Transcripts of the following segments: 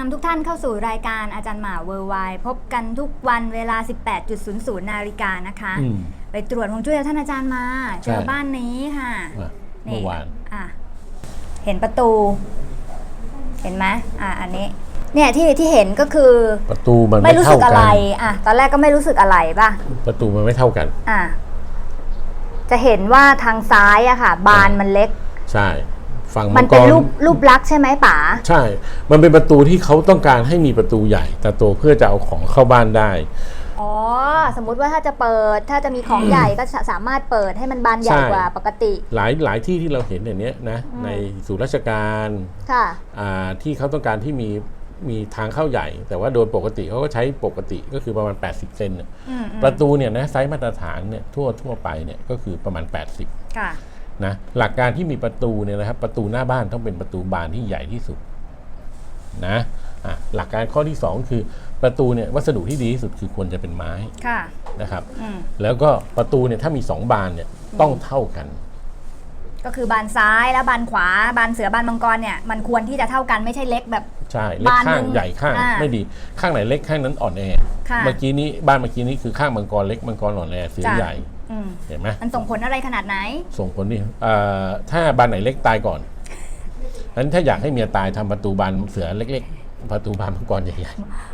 นำทุกท่านเข้าสู่รายการอาจารย์หมาเวอร์ไวพบกันทุกวันเวลา 18.00 นาฬิกานะคะ อืม ไปตรวจฮวงจุ้ยกับท่านอาจารย์มา เจอใช่ บ้านนี้ค่ะอะเมื่อวาน อะเห็นประตู เห็นไหมอะอันนี้ เนี่ยที่ที่เห็นก็คือประตูมันไม่ไม่รู้สึเท่ากอะกัไร น อะ ตอนแรกก็ไม่รู้สึกอะไรป่ะ ประตูมันไม่เท่ากัน อะจะเห็นว่าทางซ้ายอะค่ะ บานมันเล็ก ใช่ ฝั่งมัมันงกเป็นรรูปรูปลักษณ์ใช่ไหมป๋า ใช่ มันเป็นประตูที่เขาต้องการให้มีประตูใหญ่ แต่ตัวเพื่อจะเอาของเข้าบ้านได้ อ๋อ สมมุติว่าถ้าจะเปิด ถ้าจะมีของใหญ่ก็สาสามารถเปิดให้มันบานใหญ่ใช่ กว่าปกติ หลายหลายที่ที่เราเห็นอย่างเนี้ยนะอืมในศูนย์ราชการค่ะ อ่าที่เขาต้องการที่มีมีทางเข้าใหญ่ แต่ว่าโดยปกติเขาก็ใช้ปกติก็คือประมาณ 80 เซนน่ะอืมอืมประตูเนี่ยนะไซส์มาตรฐานเนี่ยทั่วทั่วไปเนี่ยก็คือประมาณ 80 ค่ะ นะหลักการที่มีประตูเนี่ยนะครับ ประตูหน้าบ้านต้องเป็นประตูบานที่ใหญ่ที่สุดนะอะหลักการข้อที่ 2 คือประตูเนี่ยวัสดุที่ดีที่สุดคือควรจะเป็นไม้ค่ะนะครับอืมแล้วก็ประตูเนี่ยถ้ามี 2 บานเนี่ยต้องเท่ากัน ก็คือบานซ้ายแล้วบานขวา บานเสือบานมังกรเนี่ยมันควรที่จะเท่ากันไม่ใช่เล็กแบบใช่เล็กบานหนึ่ข้างงใหญ่ข้างอ่าไม่ดีข้างไหนเล็กข้างนั้นอ่อนแอค่ะเมื่อกี้นี้บ้านเมื่อกี้นี้คือข้างมังกรเล็กมังกรอ่อนแอเสือจ้ะใหญ่ อืมเห็นไหมมันส่งผลอะไรขนาดไหน ส่งผลนี่เอ่อถ้าบานไหนเล็กตายก่อนนั้นถ้าอยากให้เมียตายทำประตูบานเสือเล็ก ๆ ประตูบานมังกรใหญ่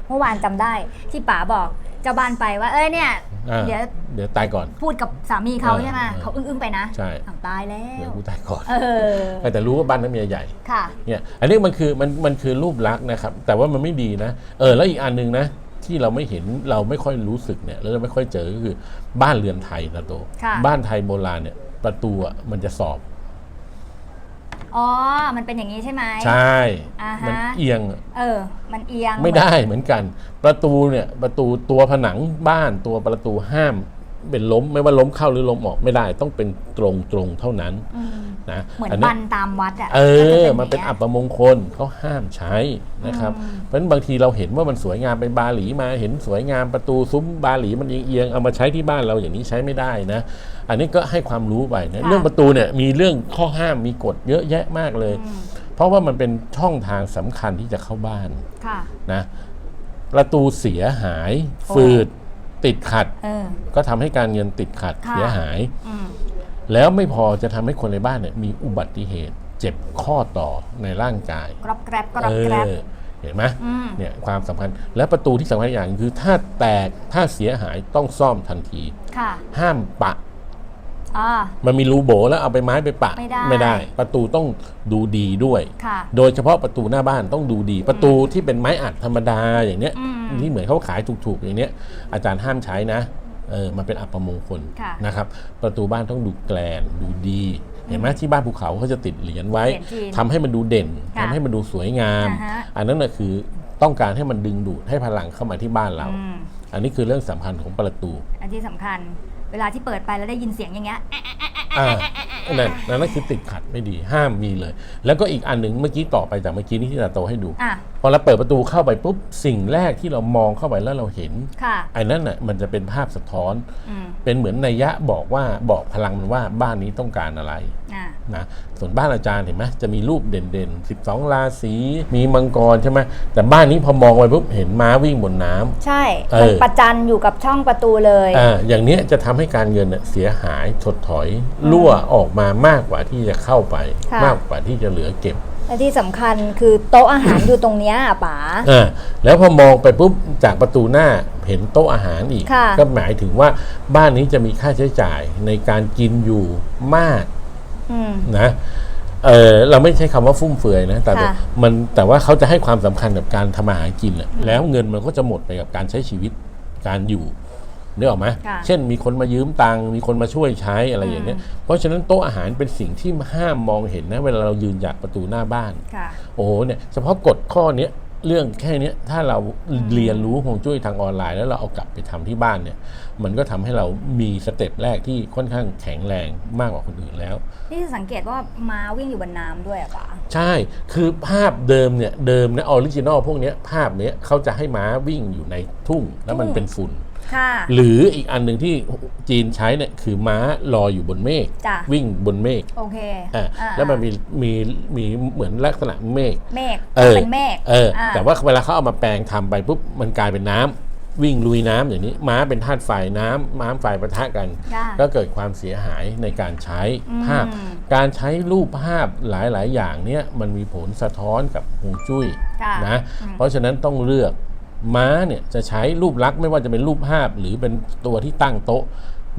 เมื่อวานจำได้ที่ป๋าบอกเจ้าบ้านไปว่า เอ้ยเนี่ย ๆอ่าเดี๋ยวเดี๋ยวตายก่อน พูดกับสามีเขาเออใช่ไหมเออเขาอึ้งๆไปนะใช่ อ้าวตายแล้เดี๋ยวว กูตายก่อนเออ แต่รู้ว่าบ้านนั้นเมียใหญ่ ค่ะ เนี่ยอันนี้มันคือมันมันคือรูปลักษณ์นะครับ แต่ว่ามันไม่ดีนะ เออแล้วอีกอันหนึงนะ ที่เราไม่เห็นเราไม่ค่อยรู้สึกเนี่ยแล้วเราไม่ค่อยเจอก็คือบ้านเรือนไทยนะโตค่ะ บ้านไทยโบราณเนี่ยประตูอะมันจะสอบ อ๋อ มันเป็นอย่างนี้ใช่ไหม ใช่ อ่าฮะ มันเอียงเออ มันเอียงไม่ได้เหมือนกัน ประตูเนี่ยประตูตัวผนังบ้านตัวประตูห้าม เป็นล้มไม่ว่าล้มเข้าหรือล้มออกไม่ได้ต้องเป็นตรงตรงๆเท่านั้นอืมนะเหมือนนี้บันตามวัดอะเอก็จะอย่างมันเป็นงี้ยอัปมงคลเขาห้ามใช้นะครับอืมเพราะฉะนั้นบางทีเราเห็นว่ามันสวยงามเป็นบาหลีมาเห็นสวยงามประตูซุ้มบาหลีมันเอียงๆเอามาใช้ที่บ้านเราอย่างนี้ใช้ไม่ได้นะ อันนี้ก็ให้ความรู้ไปนะเรื่องประตูเนี่ยมีเรื่องข้อห้ามมีกฎเยอะแยะมากเลยอืมเพราะว่ามันเป็นช่องทางสำคัญที่จะเข้าบ้านค่ะนะประตูเสียหายโอ้ฝืด ติดขัด เออ ก็ทำให้การเงินติดขัดค่ะ เสียหาย อืม แล้วไม่พอจะทำให้คนในบ้านเนี่ยมีอุบัติเหตุ เจ็บข้อต่อในร่างกายกรอบแกรบกรอบเอแกรบอเห็นไหมอืม เนี่ยความสำคัญและประตูที่สำคัญอย่างคือถ้าแตกถ้าเสียหายต้องซ่อมทันที ค่ะห้ามปะ อ่า มันมีรูโบแล้วเอาไปไม้ไปปะไม่ได้ ประตูต้องดูดีด้วย ค่ะ โดยเฉพาะประตูหน้าบ้านต้องดูดี ประตูที่เป็นไม้อัดธรรมดาอย่างเนี้ย อืม ที่เหมือนเขาขายถูกๆ อย่างเนี้ยอาจารย์ห้ามใช้นะเออมันเป็นอัปมงคลค่ะนะครับ ประตูบ้านต้องดูแกลนดูดี เห็นไหมที่บ้านภูเขาเขาจะติดเหรียญไว้เหรียญจีนทำให้มันดูเด่นค่ะทำให้มันดูสวยงามอ่าฮะอันนั้นน่ะคือต้องการให้มันดึงดูดให้พลังเข้ามาที่บ้านเราอืมอันนี้คือเรื่องสำคัญของประตู อันที่สำคัญ เวลาที่เปิดไปแล้วได้ยินเสียงอย่างเงี้ย อ่านั่นนั่นคือติดขัดไม่ดีห้ามมีเลย แล้วก็อีกอันหนึ่งเมื่อกี้ต่อไปจากเมื่อกี้นี้ที่ตาโตให้ดู อะ พอเราเปิดประตูเข้าไปปุ๊บสิ่งแรกที่เรามองเข้าไปแล้วเราเห็นค่ะ ไอ้นั่นน่ะมันจะเป็นภาพสะท้อน อืม เป็นเหมือนนัยยะบอกว่าบอกพลังมันว่าบ้านนี้ต้องการอะไรอะนะส่วนบ้านอาจารย์เห็นไหมจะมีรูปเด่นๆ 12 ราศีมีมังกรใช่ไหมแต่บ้านนี้พอมองไปปุ๊บเห็นม้าวิ่งบนน้ำใช่เออมันประจันอยู่กับช่องประตูเลยอ่าอย่างเนี้ยจะทำให้การเงินน่ะเสียหายถดถอยรั่วออกมามากกว่าที่จะเข้าไปค่ะมากกว่าที่จะเหลือเก็บและที่สำคัญคือโต๊ะอาหารอยู่ตรงเนี้ยป๋าอ่าแล้วพอมองไปปุ๊บจากประตูหน้าเห็นโต๊ะอาหารอีกค่ะก็หมายถึงว่าบ้านนี้จะมีค่าใช้จ่ายในการกินอยู่มาก อืม นะเออเราไม่ใช้คำว่าฟุ่มเฟือยนะ แต่ค่ะมันแต่ว่าเขาจะให้ความสำคัญกับการทำมาหากินแหละแล้วเงินมันก็จะหมดไปกับการใช้ชีวิตการอยู่นึกออกไหมค่ะ เช่นมีคนมายืมตังค์มีคนมาช่วยใช้อะไรอย่างเงี้ยเพราะฉะนั้นโต๊ะอาหารเป็นสิ่งที่ห้ามมองเห็นนะ เวลาเรายืนจากประตูหน้าบ้าน ค่ะ โอ้โหเนี่ยเฉพาะกฎข้อเนี้ย เรื่องแค่เนี้ยถ้าเราเรียนรู้ฮวงจุ้ยทางออนไลน์ แล้วเราเอากลับไปทำที่บ้านเนี่ย มันก็ทำให้เรามีสเต็ปแรกที่ค่อนข้างแข็งแรงมากกว่าคนอื่นแล้ว นี่สังเกตว่าม้าวิ่งอยู่บนน้ำด้วยอะป๋าใช่คือภาพเดิมเนี่ยเดิมนะออริจินอลพวกเนี้ยภาพเนี้ยเขาจะให้ม้าวิ่งอยู่ในทุ่งแล้วมันทุ่งเป็นฝุ่นค่ะ หรืออีกอันหนึ่งที่จีนใช้เนี่ยคือม้าลอยอยู่บนเมฆจ้ะวิ่งบนเมฆโอเคอะอ่าแล้วมันมีมีมีเหมือนลักษณะเมฆเมฆเออเป็นเมฆเอออ่าแต่ว่าเวลาเขาเอามาแปลงทำไปปุ๊บมันกลายเป็นน้ำวิ่งลุยน้ำอย่างนี้ม้าเป็นธาตุไฟน้ำม้าไฟประทะกันค่ะก็เกิดความเสียหายในการใช้อืมภาพ การใช้รูปภาพหลายๆ อย่างเนี่ยมันมีผลสะท้อนกับฮวงจุ้ยค่ะนะเพราะฉะนั้นต้องเลือก ม้าเนี่ยจะใช้รูปลักษณ์ไม่ว่าจะเป็นรูปภาพ หรือเป็นตัวที่ตั้งโต๊ะ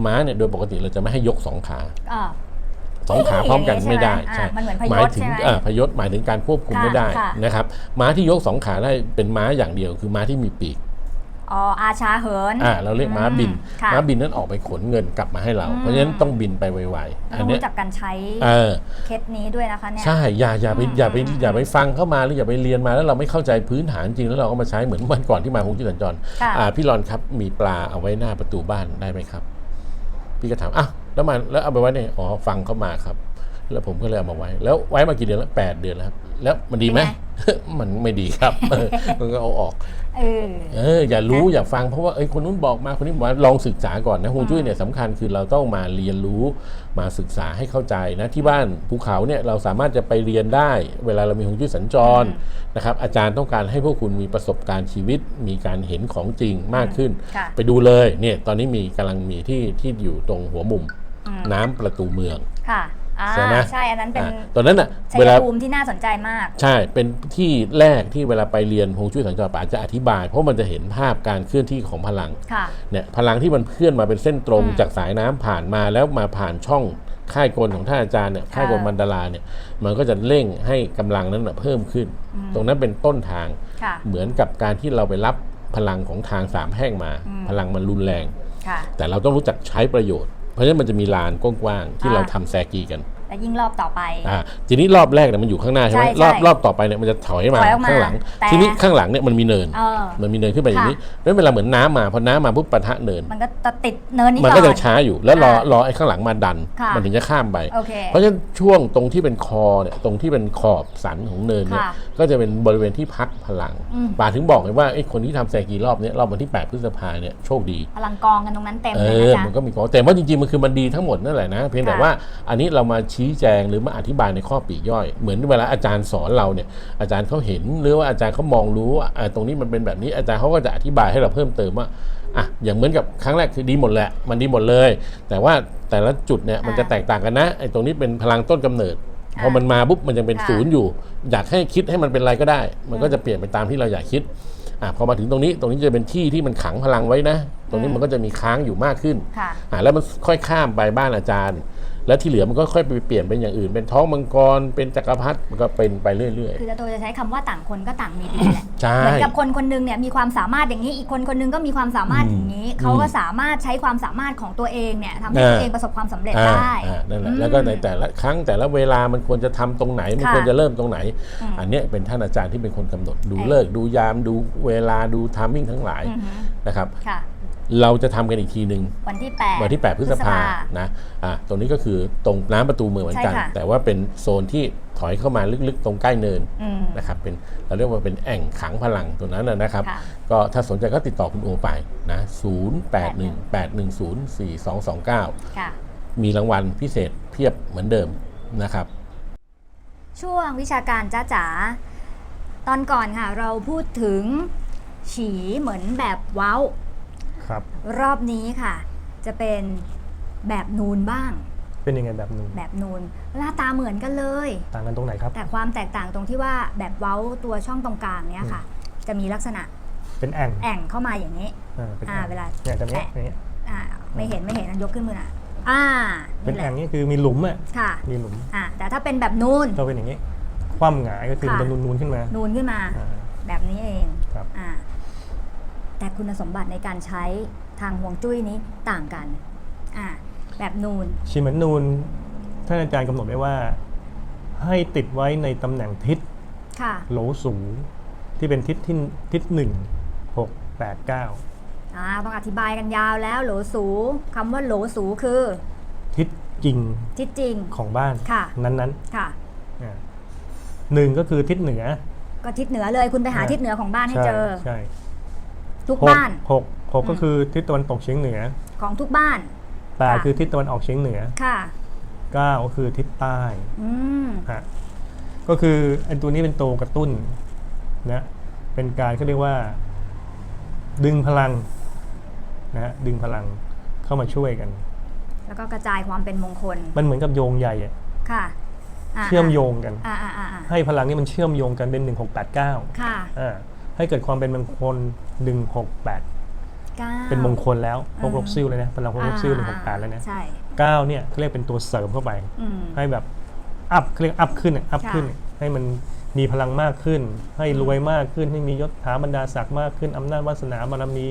ม้าเนี่ยโดยปกติเราจะไม่ให้ยกสองขาอ่าสองขาพร้อมกันอย่างนี้ไม่ได้ใช่ไหมอ่ามันเหมือนพยศหมายถึงใช่ไหมอ่าพยศหมายถึงการควบคุมค่ะไม่ได้ค่ะนะครับม้าที่ยกสองขาได้เป็นม้าอย่างเดียว คือม้าที่มีปีก อ๋ออาชาเหิน อ่าเราเรียกม้าบิน ค่ะม้าบินนั้นออกไปขนเงินกลับมาให้เราเพราะฉะนั้นต้องบินไปไวๆต้อัอนงเนี้ยรู้จักการใช้เออเคสนี้ด้วยนะคะเนี่ย ใช่อย่าอย่าไปอืมอย่าไปอืมอย่าไปฟังเข้ามาหรืออย่าไปเรียนมาแล้วเราไม่เข้าใจพื้นฐานจริงแล้วเราก็มาใช้เหมือนวันก่อนที่มาฮงจุ้ยสัญจรค่ะ อ่าพี่รอนครับมีปลาเอาไว้หน้าประตูบ้านได้ไหมครับ พี่ก็ถามอ้าวแล้วมันแล้วเอาไปไว้ไหนอ๋อฟังเข้ามาครับ แล้วผมก็เลยเอามาไว้ แล้วไว้มากี่เดือนแล้วแปดเดือนแล้วครับแล้วมันดีไหม มันไม่ดีครับเออมันก็เอาออกเออเอออย่ารู้อย่าฟังเพราะว่าเอ้ยคนนู้นบอกมาคนนี้บอกมาลองศึกษาก่อนนะฮวงจุ้ยเนี่ยสำคัญคือเราต้องมาเรียนรู้มาศึกษาให้เข้าใจนะที่บ้านภูเขาเนี่ยเราสามารถจะไปเรียนได้ เวลาเรามีฮวงจุ้ยสัญจรนะครับ อาจารย์ต้องการให้พวกคุณมีประสบการณ์ชีวิตมีการเห็นของจริงมากขึ้นค่ะไปดูเลยเนี่ยตอนนี้มีกำลังมีที่ที่อยู่ตรงหัวมุมอืมน้ำประตูเมืองค่ะอ่า ใช่ไหมใช่อันนั้นเป็นอะตอนนั้นอะชัเวยลาภูมิที่น่าสนใจมาก ใช่เป็นที่แรกที่เวลาไปเรียนฮวงจุ้ยสัญจรป่าจะอธิบาย เพราะมันจะเห็นภาพการเคลื่อนที่ของพลังค่ะเนี่ยพลังที่มันเคลื่อนมาเป็นเส้นตรงอืมจากสายน้ำผ่านมาแล้วมาผ่านช่องค่ายกลของท่านอาจารย์เนี่ยค่ายกลมันดาราเนี่ยมันก็จะเร่งให้กำลังนั้นนะเพิ่มขึ้น ตรงนั้นเป็นต้นทางค่ะเหมือนกับการที่เราไปรับพลังของทางสามแห่งมาอืมพลังมันรุนแรงค่ะแต่เราต้องรู้จักใช้ประโยชน์ เพราะฉะนั้นมันจะมีลานกว้างๆที่เราทำแซกีกัน และยิ่งรอบต่อไป อ่าทีนี้รอบแรกเนี่ยมันอยู่ข้างหน้าใช่ไหมใช่รอบใช่รอบต่อไปเนี่ยมันจะถอยมาถอยออกมาข้างหลัง แต่ ทีนี้ข้างหลังเนี่ยมันมีเนิน เออ มันมีเนินขึ้นไปอย่างนี้ค่ะแล้วเวลาเหมือนน้ำมาพอน้ำมาปุ๊บปะทะเนิน มันก็จะติดเนินนี้มันก่ก็อนยังช้าอยู่แล้วรออ่ารอไอ้ข้างหลังมาดัน ค่ะ มันถึงจะข้ามไป โอเค เพราะฉะนั้นช่วงตรงที่เป็นคอเนี่ยตรงที่เป็นขอบสันของเนินเนี่ยค่ะก็จะเป็นบริเวณที่พักพลังอืม ป่าถึงบอกเลยว่าไอ้คนที่ทำแซกีรอบเนี้ยรอบวันที่ 8 พฤษภาเนี่ยโชคดี พลังกองกันตรงนั้นเต็มเอเลยอนะจ๊ะ มันก็มีของแต่ว่าจริงๆ มันคือมันดีทั้งหมดนั่นแหละนะ เพียงแต่ค่ะว่าอันนี้เรามาชี้แจงหรือมาอธิบายในข้อปลีกย่อย เหมือนเวลาอาจารย์สอนเราเนี่ยอาจารย์เขาเห็นหรือว่าอาจารย์เขามองรู้ว่าอ่าตรงนี้มันเป็นแบบนี้อาจารย์เขาก็จะอธิบายให้เราเพิ่มเติมว่าอะอย่างเหมือนกับครั้งแรกคือดีหมดแหละ มันดีหมดเลย แต่ว่าแต่ละจุดเนี่ยมันจะแตกต่างกันนะไอ้ตรงนี้เป็นพลังต้นกำเนิดพอมันมาปุ๊บมันยังเป็นค่ะศูนย์อยู่ อยากให้คิดให้มันเป็นอะไรก็ได้ มันก็จะเปลี่ยนไปตามที่เราอยากคิดอะพอมาถึงตรงนี้ตรงนี้จะเป็นที่ที่มันขังพลังไว้นะ ตรงนี้มันก็จะมีค้างอยู่มากขึ้นค่ะอ่าแล้วมันค่อยข้ามไปบ้านอาจารย์ แล้วที่เหลือมันก็ค่อยไปเปลี่ยนเป็นอย่างอื่น เป็นท้องมังกรเป็นจักรพรรดิมันก็เป็นไปเรื่อยคือจะโตจะใช้คำว่าต่างคนก็ต่างมีดีแหละๆใช่เหมือนกับคนคนหนึงเนี่ยมีความสามารถอย่างนี้อีกคนคนหนึงก็มีความสามารถอย่างนี้เขาก็สามารถใช้ความสามารถของตัวเองเนี่ยทำให้อ่าตัวเองประสบความสำเร็จอ่าได้อ่านั่นแหละอืมแล้วก็ในแต่ละครั้งแต่ละเวลามันควรจะทำตรงไหนมันค่ะควรจะเริ่มตรงไหนอืมอันเนี้ยเป็นท่านอาจารย์ที่เป็นคนกำหนดดูไอ้เลิกษ์ดูยามดูเวลาดูทามมิ่งทั้งหลายอือฮึนะครับค่ะ เราจะทำกันอีกทีหนึ่งวันที่แปดวันที่ 8 พฤษภานะอะตรงนี้ก็คือตรงน้ำประตูเมืองเหมือนกันใช่ค่ะแต่ว่าเป็นโซนที่ถอยเข้ามาลึกๆ ตรงใกล้เนินอืมนะครับเป็นเราเรียกว่าเป็นแอ่งขังพลังตัวนั้นนะนะครับค่ะก็ถ้าสนใจก็ติดต่อคุณโอไปนะ0 8 1 8 1 0 4 2 2 9ค่ะมีรางวัลพิเศษเพียบเหมือนเดิมนะครับ ช่วงวิชาการจ้าจ๋าตอนก่อนค่ะเราพูดถึงฉีเหมือนแบบเว้า ครับ รอบนี้ค่ะ จะเป็นแบบนูนบ้าง เป็นยังไงแบบหนึ่งแบบนูนหน้าตาเหมือนกันเลย ต่างกันตรงไหนครับ แต่ความแตกต่างตรงที่ว่าแบบเว้าตัวช่องตรงกลางเนี้ยค่ะ จะมีลักษณะเป็นแอ่งแอ่งเข้ามาอย่างนี้อ่าเป็นอ่าแอ่งเวลาเนี่ยจะเนี้ยแตะเนี้ยอ่าไม่เห็นไม่เห็นยกขึ้นมืออะอ่าเป็นแหแอ่ละงนี่คือมีหลุมอะค่ะมีหลุมอ่าแต่ถ้าเป็นแบบนูนก็เป็นอย่างนี้ คว่ำหงายก็คือมันค่ะจะนูนๆขึ้นมา นูนขึ้นมาอ่าแบบนี้เองครับอ่า แต่คุณสมบัติในการใช้ทางฮวงจุ้ยนี้ต่างกันอ่าแบบนูนชิเหมือนนูนท่านอาจารย์กำหนดไว้ว่า ให้ติดไว้ในตำแหน่งทิศค่ะโหลสูงที่เป็นทิศที่ทิศหนึ่งหกแปดเก้าอ่าต้องอธิบายกันยาวแล้วโหลสูคำว่าโหลสูคือ ทิศจริงทิศจริงของบ้านค่ะนั้นค่ะๆอ่าหนึ่งก็คือทิศเหนือ ก็ทิศเหนือเลยคุณไปหาใช่ ทิศเหนือของบ้านให้ใช่เจอ ใช่ ทุกหกบ้าน หกหกก็คือทิศตะวันตกเฉียงเหนือของทุกบ้าน แปดค่ะ คือทิศตะวันออกเฉียงเหนือค่ะ เก้าก็คือทิศใต้อืม ฮะก็คือไอ้ตัวนี้เป็นตัวกระตุ้นนะเป็นการเขาเรียกว่า ดึงพลังนะฮะดึงพลังเข้ามาช่วยกัน แล้วก็กระจายความเป็นมงคล มันเหมือนกับโยงใหญ่อะค่ะาเชื่อมโยงกัน อ่าอ่าอ่าอ่าให้พลังนี้มันเชื่อมโยงกันเป็น1689ค่ะ อ่า ให้เกิดความเป็นมงคล168เก้าเป็นมงคลแล้วพกลบซิ่วเลยนะพลังพกลบซิ่วอ่า168แล้วนะใช่9เนี่ยเขาเรียกเป็นตัวเสริมเข้าไปอืมให้แบบอัพเขาเรียกอัพขึ้นอะอัพค่ะขึ้น ให้มันมีพลังมากขึ้น ให้รวยมากขึ้น ให้มียศถาบรรดาศักดิ์มากขึ้นอำนาจวาสนาบารมี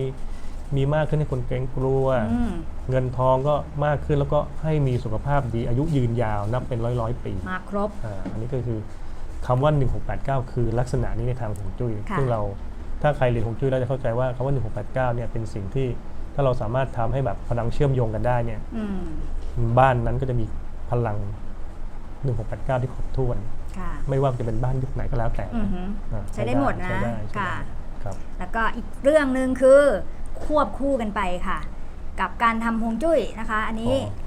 มีมากขึ้นให้คนเกรงกลัวอืมเงินทองก็มากขึ้นแล้วก็ให้มีสุขภาพดีอายุยืนยาวนับเป็นร้อยร้อยๆปี มาครบอ่าอันนี้ก็คือ คำว่า 1689 คือลักษณะนี้ในทางฮวงจุ้ยค่ะซึ่งเราถ้าใครเรียนฮวงจุ้ยแล้วจะเข้าใจว่าคำว่า 1689 เนี่ยเป็นสิ่งที่ถ้าเราสามารถทำให้แบบพลังเชื่อมโยงกันได้เนี่ยอืมบ้านนั้นก็จะมีพลัง 1689 ที่ครบถ้วนค่ะไม่ว่าจะเป็นบ้านยุคไหนก็แล้วแต่อือหืออ่าใช้ได้หมดนะใช้ได้ใช้ค่ะได้ครับแล้วก็อีกเรื่องหนึ่งคือควบคู่กันไปค่ะ กับการทำฮวงจุ้ยนะคะ อันนี้อ๋อ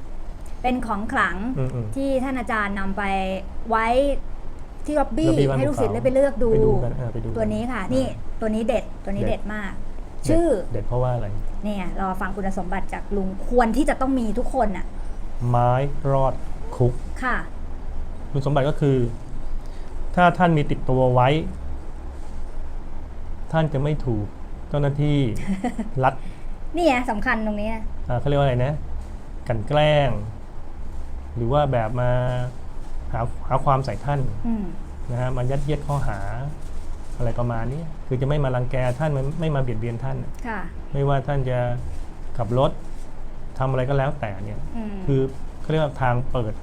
เป็นของขลังอืมอืมที่ท่านอาจารย์นำไปไว้ ที่ล็อบบี้ล็อบบี้บ้านให้ลูกศิษย์ภูได้เขาไปเลือกดู ไปดูกันเออไปดูกัตัวนี้ค่ะ นี่ตัวนี้เด็ดตัวนี้เด็เด็ดดมาก ชื่อเด็ดเพราะว่าอะไร เนี่ยรอฟังคุณสมบัติจากลุงควรที่จะต้องมีทุกคนอะไม้รอดคุก ค่ะ คุณสมบัติก็คือ ถ้าท่านมีติดตัวไว้ ท่านจะไม่ถูกเจ้าหน้าที่ รัดนี่ไงสำคัญตรงนี้อ่าเขาเรียกว่าอะไรนะกลันแกล้ง หรือว่าแบบมา หาหาความใส่ท่านอืมนะฮะมายัดเยียดข้อหาอะไรประมาณนี้คือจะไม่มารังแกท่านไม่ไม่มาเบียดเบียนท่านค่ะไม่ว่าท่านจะขับรถทำอะไรก็แล้วแต่เนี่ยอืมคือเขาเรียกว่าทางเปิด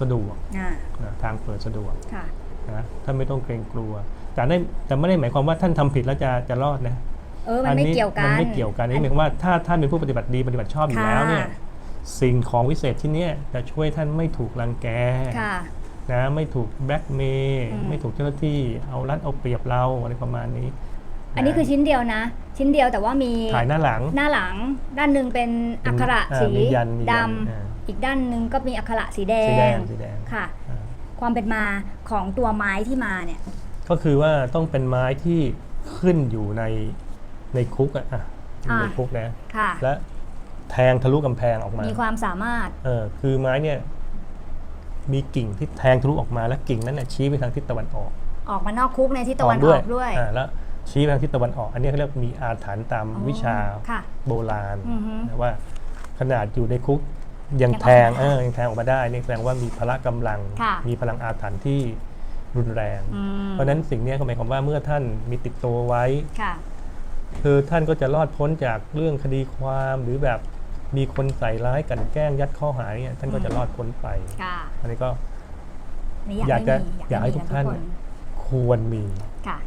สะดวกอ่านะทางเปิดสะดวกค่ะนะท่านไม่ต้องเกรงกลัว แต่ได้แต่ไม่ได้หมายความว่าท่านทำผิดแล้วจะจะรอดนะเออมันไม่เกี่ยวกันมันไม่เกี่ยวกันนี่หมายความว่าถ้าท่านเป็นผู้ปฏิบัติดีปฏิบัติชอบอยู่แล้วเนี่ยค่ะ สิ่งของวิเศษที่เนี้ยจะช่วยท่านไม่ถูกรังแกค่ะนะไม่ถูกแบล็กเมย์อืมไม่ถูกเจ้าหน้าที่เอารัดเอาเปรียบเราอะไรประมาณนี้ อันนี้คือชิ้นเดียวนะ ชิ้นเดียวแต่ว่ามีถ่ายหน้าหลังหน้าหลัง ด้านหนึ่งเป็นอักขระอ่าสีมียันมีดยันอ่าำอีกด้านหนึ่งก็มีอักขระสีแดสีแดงงสีแดงค่ะอ่าความเป็นมาของตัวไม้ที่มาเนี่ย ก็คือว่าต้องเป็นไม้ที่ขึ้นอยู่ในในคุกอะอะอ่าในคุกนะค่ะและ แทงทะลุกำแพงออกมามีความสามารถ เออคือไม้เนี่ยมีกิ่งที่แทงทะลุออกมาแล้วกิ่งนั้นน่ะชี้ไปทางทิศตะวันออก ออกมานอกคุกในที่ตะวันออกด้วยอ่าแล้วชี้ไปทางทิศตะวันออก อันนี้เขาเรียกมีอาถรรพ์ตามอ๋อวิชาค่ะโบราณอือฮึนะว่าขนาดอยู่ในคุกยังยังแทงออกมาเออยังแทงออกมาได้นี่แสดงว่ามีพละกำลังค่ะมีพลังอาถรรพ์ที่รุนแรงอืมเพราะฉะนั้นสิ่งเนี้ยก็หมายความว่าเมื่อท่านมีติดตัวไว้ค่ะคือท่านก็จะรอดพ้นจากเรื่องคดีความหรือแบบ มีคนใส่ร้ายกลันแกล้งยัดข้อหาเนี่ยท่านก็จะรอดพ้นไป ค่ะอันนี้ก็นี่อยากจะให้มีอยากให้ทุกท่านมีะควรมี ค่ะ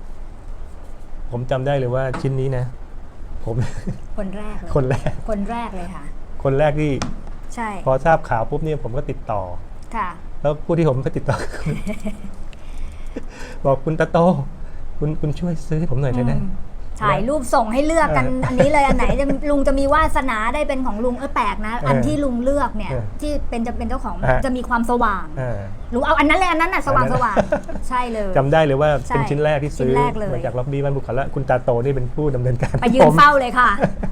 ผมจำได้เลยว่าชิ้นนี้นะ ผม คนแรกเลยคนแรก คนแรกเลยค่ะ คนแรกที่ใช่พอทราบข่าวปุ๊บเนี่ยผมก็ติดต่อ ค่ะ แล้วผู้ที่ผมไปติดต่อคือบอกคุณตาโต คุณคุณช่วยซื้อให้ผมหน่อยเลยนะอืม ถ่ายรูปส่งให้เลือกกันเอออัอันนี้เลยอันไหนจะลุงจะมีวาสนาได้เป็นของลุงเออแปลกนะ อันเออที่ลุงเลือกเนี่ยเออที่เป็นจะเป็นเจ้าของอะจะมีความสว่างอ่าลุงเอาอันนั้นเลยอันนั้นน่ะสว่างอันสนั้นว่างใช่เลยจำได้เลยว่าใช่เป็นชิ้นแรกที่ซื้อชิ้นแรกเลยมาจากล็อบบี้บ้านบุคคลและคุณตาโตนี่เป็นผู้ดำเนินการไปยืนผมเฝ้าเลยค่ะ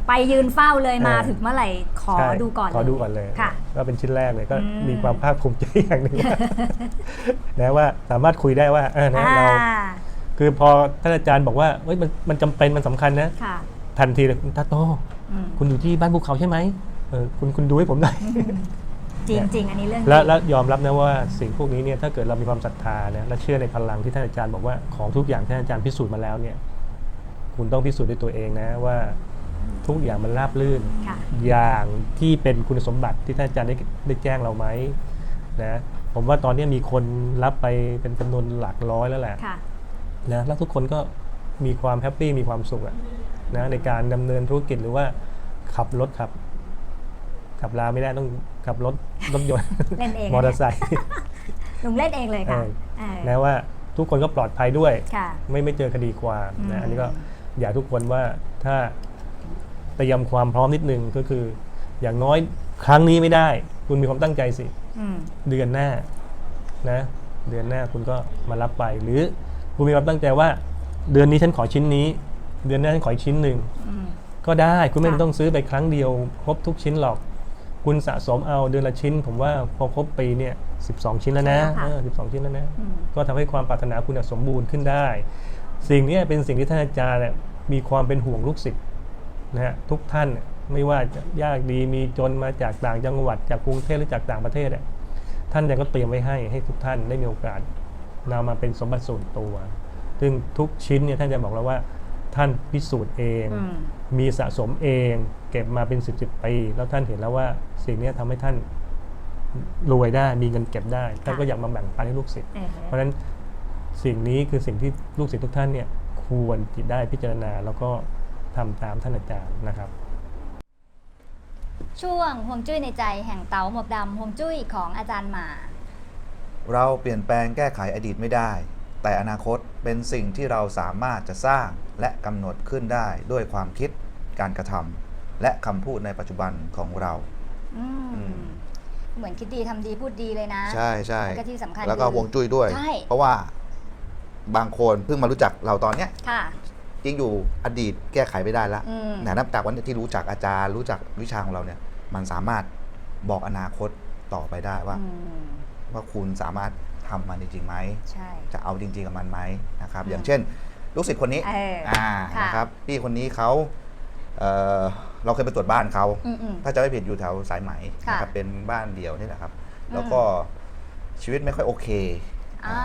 ไปยืนเฝ้าเลยมาเออถึงเมื่อไหร่ขอใช่ดูก่อนขอเลยดูก่อนเลยค่ะก็เป็นชิ้นแรกเลยก็อืมมีความภาคภูมิใจอย่างหนึ่งว่านะว่าสามารถคุยได้ว่าเออนะเราอ่า คือพอท่านอาจารย์บอกว่าเฮ้ยมันมันจำเป็นมันสำคัญนะ ค่ะ ทันทีเลยคุณตาโต อืมคุณอยู่ที่บ้านภูเขาใช่ไหมเออคุณคุณดูให้ผมหน่อย จริงจริง ๆ อันนี้เรื่องจริงและและยอมรับนะว่าสิ่งพวกนี้เนี่ยถ้าเกิดเรามีความศรัทธานะและเชื่อในพลังที่ท่านอาจารย์บอกว่าของทุกอย่างที่ท่านอาจารย์พิสูจน์มาแล้วเนี่ยคุณต้องพิสูจน์ด้วยตัวเองนะว่าทุกอย่างมันราบรื่น ค่ะ อย่างที่เป็นคุณสมบัติที่ท่านอาจารย์ได้ได้แจ้งเราไหมนะผมว่าตอนนี้มีคนรับไปเป็นจำนวนหลักร้อยแล้วแหละ ค่ะ นะแล้วทุกคนก็มีความแฮปปี้มีความสุขอะนะในการดำเนินธุรกิจหรือว่าขับรถขับ ขับลาไม่ได้ต้องขับรถรถยนต์เล่นเองมอเตอร์ไซค์ลุงเล่นเองเลยค่ะเออเออนะว่าทุกคนก็ปลอดภัยด้วยค่ะไม่ไม่เจอคดีความอืมนะอันนี้ก็อยากทุกคนว่าถ้าเตรียมความพร้อมนิดนึงก็คือ อย่างน้อยครั้งนี้ไม่ได้ คุณมีความตั้งใจสิอืมเดือนหน้านะ เดือนหน้าคุณก็มารับไปหรือ คุณมีความตั้งใจว่า เดือนนี้ฉันขอชิ้นนี้ เดือนหน้าฉันขออีกชิ้นหนึ่งอืมก็ได้คุณไม่ค่ะต้องซื้อไปครั้งเดียว ครบทุกชิ้นหรอก คุณสะสมเอาเดือนละชิ้น ผมว่าพอครบปีเนี่ย12 ชิ้นแล้วนะเออ12 ชิ้นแล้วนะอืมก็ทำให้ความปรารถนาคุณน่ะสมบูรณ์ขึ้นได้ สิ่งเนี้เป็นสิ่งที่ท่านอาจารย์เนี่ยมีความเป็นห่วงลูกศิษย์นะฮะทุกท่านเนี่ยไม่ว่าจะยากดีมีจนมาจากต่างจังหวัดจากกรุงเทพหรือจากต่างประเทศเนี่ยท่านอาจารย์ก็เตรียมไว้ให้ให้ทุกท่านได้มีโอกาส นำมาเป็นสมบัติส่วนตัว ซึ่งทุกชิ้นเนี่ยท่านอาจารย์บอกแล้วว่าท่านพิสูจน์เองอืมมีสะสมเอง เก็บมาเป็นสิบสิบปี แล้วท่านเห็นแล้วว่าสิ่งเนี้ยทำให้ท่านรวยได้มีเงินเก็บได้ ท่านก็อยากมาแบ่งปันให้ลูกศิษย์เออเพราะฉะนั้นสิ่งนี้คือสิ่งที่ลูกศิษย์ทุกท่านเนี่ยควรจิตได้พิจารณาแล้วก็ทำตามท่านอาจารย์นะครับ ช่วงห่วงจุ้ยในใจแห่งเต๋าหมวกดำห่วงจุ้ยของอาจารย์หมา เราเปลี่ยนแปลงแก้ไขอดีตไม่ได้ แต่อนาคตเป็นสิ่งที่เราสามารถจะสร้างและกำหนดขึ้นได้ด้วยความคิดการกระทำและคำพูดในปัจจุบันของเราอืมอืมเหมือนคิดดีทำดีพูดดีเลยนะใช่ใช่แล้วก็ที่สำคัญแล้วก็คือวงจุ้ยด้วย ใช่ เพราะว่าบางคนเพิ่งมารู้จักเราตอนเนี้ยค่ะ จริงอยู่อดีตแก้ไขไม่ได้ละ อืม แต่นับจากวันที่รู้จักอาจารย์ รู้จักวิชาของเราเนี่ย มันสามารถบอกอนาคตต่อไปได้ว่า อืม ว่าคุณสามารถทำมันจริงๆไหมใช่จะเอาจริงๆกับมันไหมนะครับอืมอย่างเช่น ลูกศิษย์คนนี้เอออ่อ่าค่ะนะครับพี่คนนี้เขาเอ่อเราเคยไปตรวจบ้านเขาอืมอืมถ้าจะไม่ผิดอยู่แถวสายไหมค่ะนะครับเป็นบ้านเดียวนี่แหละครับอืมแล้วก็ชีวิตไม่ค่อยโอเคอ่า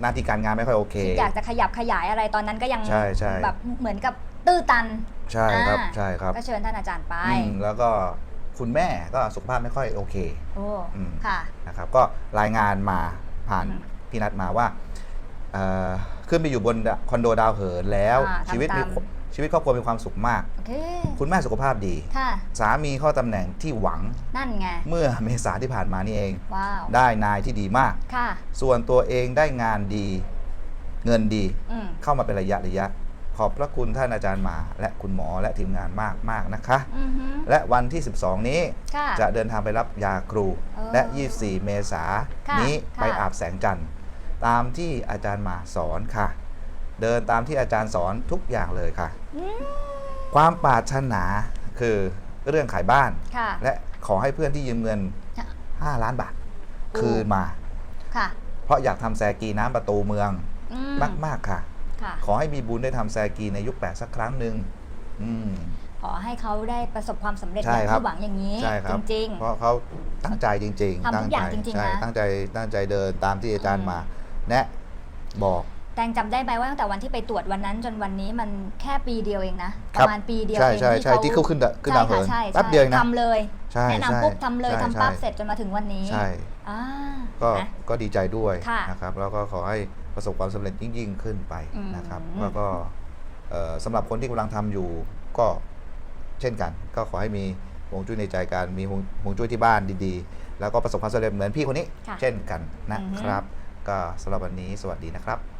หน้าที่การงานไม่ค่อยโอเคคิดอยากจะขยับขยายอะไรตอนนั้นก็ยังใช่ใช่แบบเหมือนกับตื้อตัน ใช่ครับอ่าใช่ครับ ก็เชิญท่านอาจารย์ไปอืมแล้วก็ คุณแม่ก็สุขภาพไม่ค่อยโอเคโอ้อืมค่ะ นะครับก็รายงานมาผ่านอืมพี่นัดมาว่าเอ่อขึ้นไปอยู่บนคอนโดดาวเหินแล้ว อ่าชีวิตทำตามมีชีวิตครอบครัวมีความสุขมาก โอเค คุณแม่สุขภาพดี ค่ะ สามีเข้าตำแหน่งที่หวังนั่นไง เมื่อเมษาที่ผ่านมานี่เอง ว้าว ได้นายที่ดีมาก ค่ะ ส่วนตัวเองได้งานดี เงินดีอืมเข้ามาเป็นระยะระยะ ขอบพระคุณท่านอาจารย์หมา และคุณหมอและทีมงานมากมากๆนะคะ อือฮึ และวันที่ 12 นี้ค่ะจะเดินทางไปรับยาครู เออและ 24 เมษายค่ะนนี้ค่ะ ไปอาบแสงจันทร์ ตามที่อาจารย์หมาสอนค่ะ เดินตามที่อาจารย์สอนทุกอย่างเลยค่ะ อืมความปรารถนาคือเรื่องขายบ้าน ค่ะ และขอให้เพื่อนที่ยืมเงิน ค่ะ5 ล้านบาท โอ้ คืนมา ค่ะเพราะอยากทำแซกีน้ำประตูเมืองอืมมาก ๆ ค่ะ ค่ะขอให้มีบุญได้ทำแซกีในยุคแปดสักครั้งหนึ่งอืม ขอให้เขาได้ประสบความสำเร็จอใช่ย่างครับ ที่หวังอย่างนี้ ใช่ครับจริง เพราะเขาตั้งใจจริงทำทุกอย่างตั้จริงๆใช่นะตั้งใจตั้งใจเดินตามที่อาจารอืย์มมา แนะบอก ๆ แตงจำได้ไหมว่าตั้งแต่วันที่ไปตรวจวันนั้น จนวันนี้มันแค่ปีเดียวเองนะ คปรับ ระมาณปีเดียวใช่เองใช่ใช่ที่เขาขึ้นดะขึ้นดาวใช่เหิค่ะนใช่แป๊บเดียวเองนะ ทำเลยใช่แนะใช่นำปุ๊บทำเลยใช่ทำปั๊บใช่เสร็จจนมาถึงวันนี้ใช่ อ่าก็นะ ก็ดีใจด้วยค่ะ นะครับ แล้วก็ขอให้ ประสบความสำเร็จยิ่งๆขึ้นไปอืมนะครับแล้วก็เอ่อสำหรับคนที่กำลังทำอยู่ก็เช่นกัน ก็ขอให้มีฮวงจุ้ยในใจการมีฮวงฮวงจุ้ยที่บ้านดีๆ แล้วก็ประสบความสำเร็จเหมือนพี่คนนี้ ค่ะเช่นกันนะอือฮึ ครับ ก็สำหรับวันนี้สวัสดีนะครับ